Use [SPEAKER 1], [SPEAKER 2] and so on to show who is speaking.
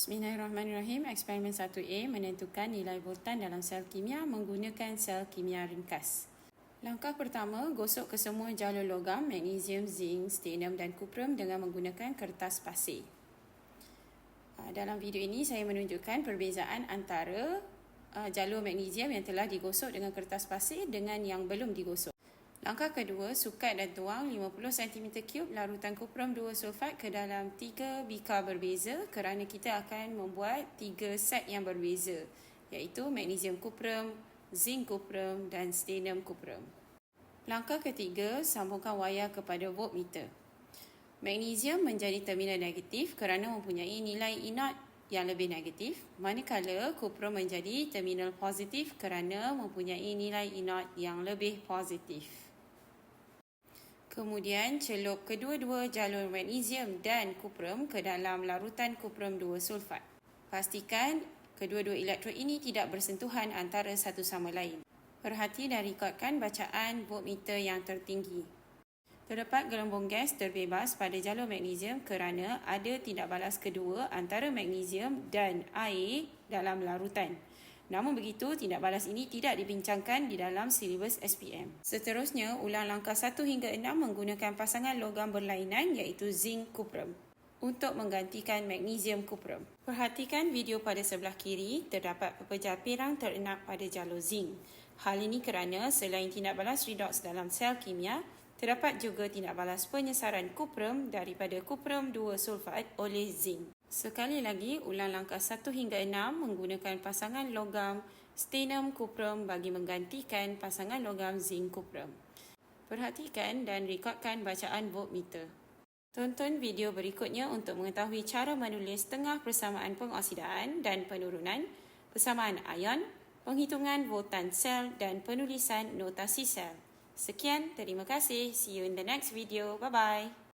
[SPEAKER 1] Bismillahirrahmanirrahim. Eksperimen 1A menentukan nilai voltan dalam sel kimia menggunakan sel kimia ringkas. Langkah pertama, gosok ke semua jalur logam, magnesium, zinc, stanium dan kuprum dengan menggunakan kertas pasir. Ah, dalam video ini saya menunjukkan perbezaan antara ah, jalur magnesium yang telah digosok dengan kertas pasir dengan yang belum digosok. Langkah kedua, sukat dan tuang 50 cm3 larutan kuprum 2 sulfat ke dalam 3 bika berbeza kerana kita akan membuat 3 set yang berbeza iaitu magnesium kuprum, zinc kuprum dan stanium kuprum. Langkah ketiga, sambungkan wayar kepada voltmeter. Magnesium menjadi terminal negatif kerana mempunyai nilai inot yang lebih negatif, manakala kuprum menjadi terminal positif kerana mempunyai nilai inot yang lebih positif. Kemudian celup kedua-dua jalur magnesium dan kuprum ke dalam larutan kuprum 2 sulfat. Pastikan kedua-dua elektrod ini tidak bersentuhan antara satu sama lain. Perhati dan rekodkan bacaan voltmeter yang tertinggi. Terdapat gelembung gas terbebas pada jalur magnesium kerana ada tindak balas kedua antara magnesium dan air dalam larutan. Namun begitu, tindak balas ini tidak dibincangkan di dalam silibus SPM. Seterusnya, ulang langkah 1 hingga 6 menggunakan pasangan logam berlainan iaitu zinc kuprum untuk menggantikan magnesium kuprum. Perhatikan video pada sebelah kiri, terdapat pepejal pirang terenak pada jalur zinc. Hal ini kerana selain tindak balas redox dalam sel kimia, terdapat juga tindak balas penyesaran kuprum daripada kuprum 2 sulfat oleh zinc. Sekali lagi, ulang langkah 1 hingga 6 menggunakan pasangan logam stanium kuprum bagi menggantikan pasangan logam zinc kuprum. Perhatikan dan rekodkan bacaan voltmeter. Tonton video berikutnya untuk mengetahui cara menulis tengah persamaan pengoksidaan dan penurunan, persamaan ion, penghitungan voltan sel dan penulisan notasi sel. Sekian, terima kasih. See you in the next video. Bye-bye.